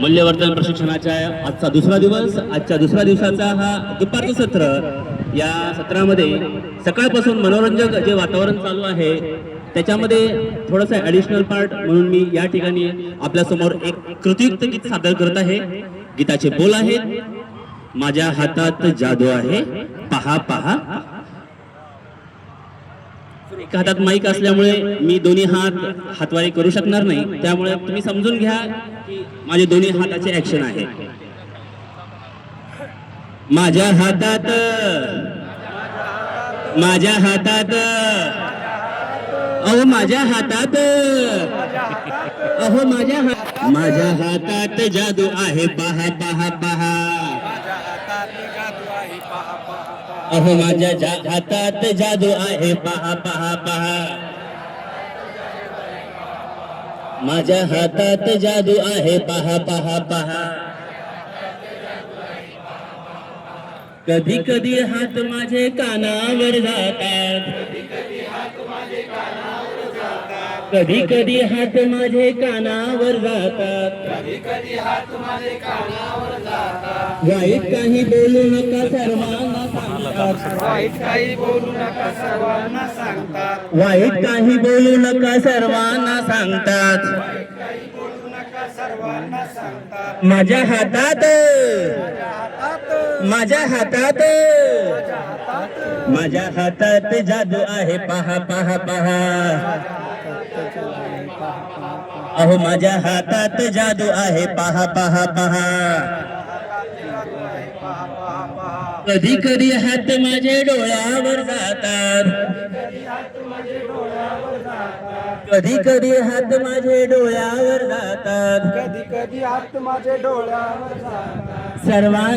मूल्यवर्धन प्रशिक्षणाच्या आजचा दुसरा दिवस आजच्या दुसऱ्या दिवसाचा हा दुपारचं सत्र. या सत्रामध्ये सकाळपासून मनोरंजक जे वातावरण चालू आहे त्याच्यामध्ये थोडंसं ॲडिशनल पार्ट म्हणून मी या ठिकाणी आपल्यासमोर एक कृतियुक्त गीत सादर करत आहे. गीताचे बोल आहेत. माझ्या हातात जादू आहे. पहा पहा. एका हातात माईक असल्यामुळे मी दोन्ही हात हातवारी करू शकणार नाही. त्यामुळे तुम्ही समजून घ्या की माझे दोन्ही हाताचे ऍक्शन आहे माझ्या हातात माझ्या हातात अहो माझ्या हातात अहो माझ्या माझ्या हातात जादू आहे. पहा पहा पहा. अहो माझ्या जा- हातात जादू आहे पहा पहा पहा. माझ्या हातात जादू आहे पहा पहा पहा. कधी कधी हात माझे कानावर जातात. कधी कधी हात माझे कानावर जातात. वाईट काही बोलू नका सर्वांना सांगतात वाईट काही बोलू नका सर्वांना सांगतात. वाईट काही बोलू नका सर्वांना सांगतात. बोलू नका सर्वांना सांगतात. माझ्या हातात. माझ्या हातात. माझ्या हातात जादू आहे. पहा पहा पहा. अहो माझ्या हातात जादू आहे. पहा पहा पहा. कधी कधी हात माझे डोळ्यावर जातात. कधी कधी हात माझे डोळ्यावर जातात. कधी कधी हात माझे डोळ्यावर जातात सर्वां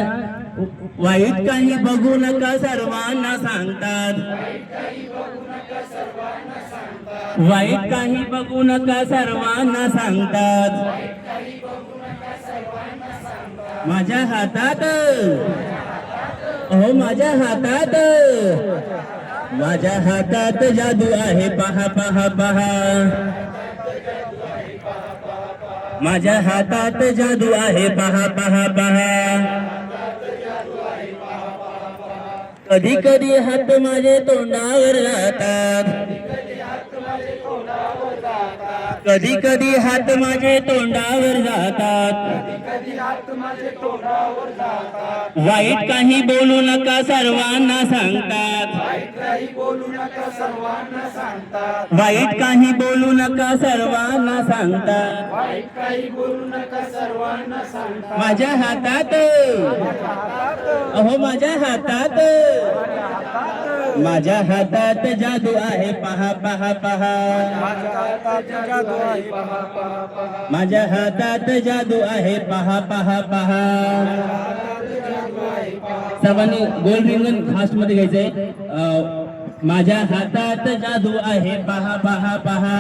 वाईट काही बघू नका सर्वांना सांगतात. वाईट काही बघू नका सर्वांना सांगतात. माझ्या हातात अहो माझ्या हातात माझ्या हातात जादू आहे पहा पहा पहा. माझ्या हातात जादू आहे पहा पहा पहा. कधी कधी हात माझे तोंडावर राहतात. कधी कधी हात माझे तोंडावर जातात. वाईट काही बोलू नका सर्वांना सांगतात. वाईट काही बोलू नका सर्वांना सांगतात. माझ्या हातात. अहो माझ्या हातात. माझ्या हातात जादू आहे पहा पहा पहा. माझ्या हातात जादू आहे पहा पहा पहा. सर्वांनी गोल रिंगण फास्टमध्ये घ्यायचंय माझ्या हातात जादू आहे पहा पहा पहा.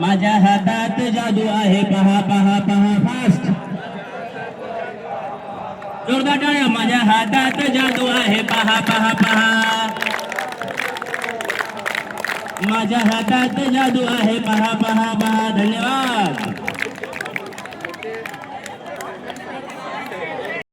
माझ्या हातात जादू आहे पहा पहा पहा. फास्ट जोरदार टाळ्या माझ्या हातात जादू आहे पहा पहा पहा माझ्या हातात जादू आहे पहा पहा